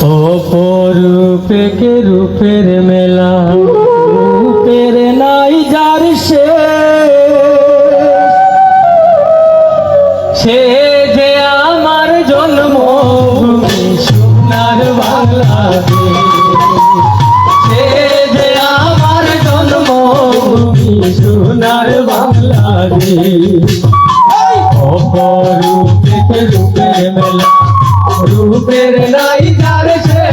অপরূপে রূপের মেলা? রূপের নাই যার সে সে যে আমার জন্ম, সোনার বাংলাদেশ। সে যে আমার জন্ম, সোনার বাংলাদেশ। রূপের নাই যার সে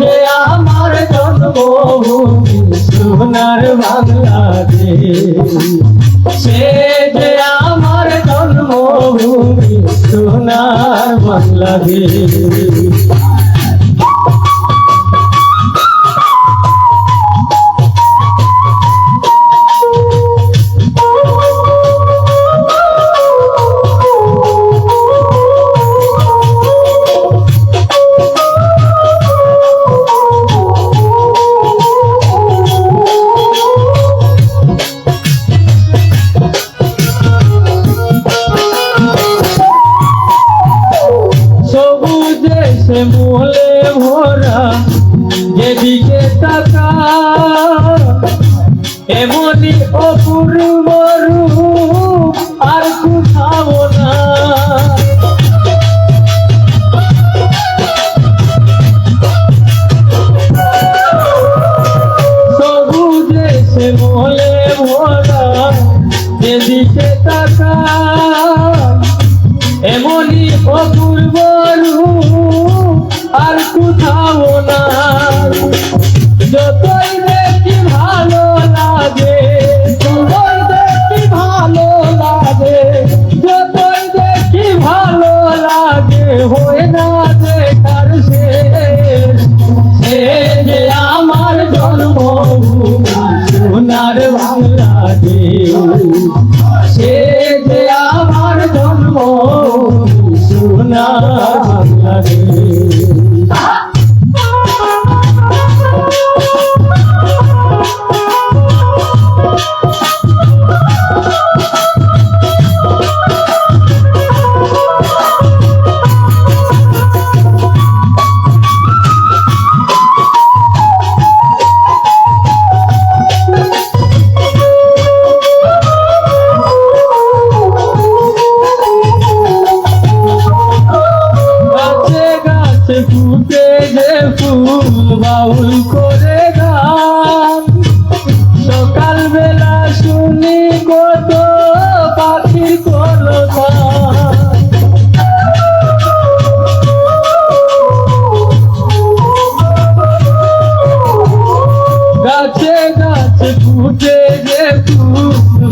যে আমার জন্মভূমি সোনার বাংলাদেশ। সে যে আমার জন্মভূমি সোনার বাংলাদেশ। সে মোলে ভরা যেদিকে তাকা এমনি অপূর্ব রূপ অপূর্ব আর কোথাও না যতই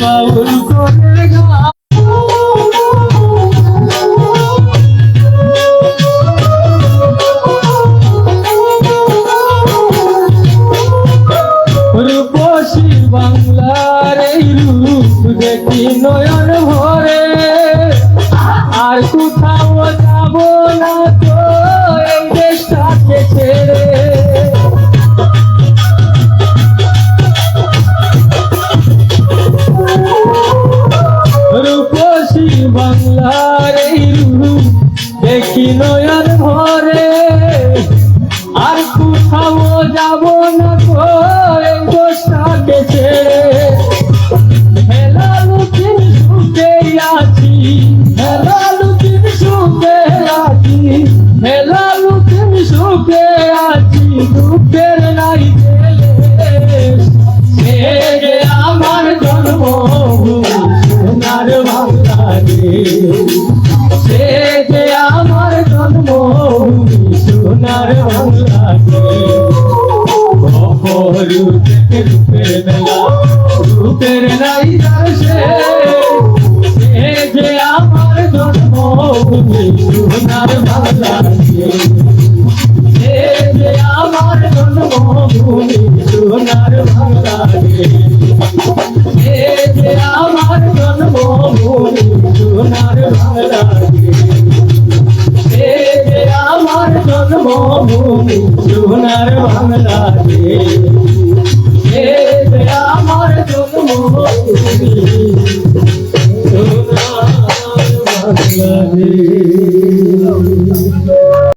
বাউল করে গান রূপসী বাংলার এই নয়ন ভরে আর কোথাও সে যে আমার জন্মভূমি সোনার বাংলাদেশ রূপের মেলা রূপের নাই সে যে জন্মভূমি সোনার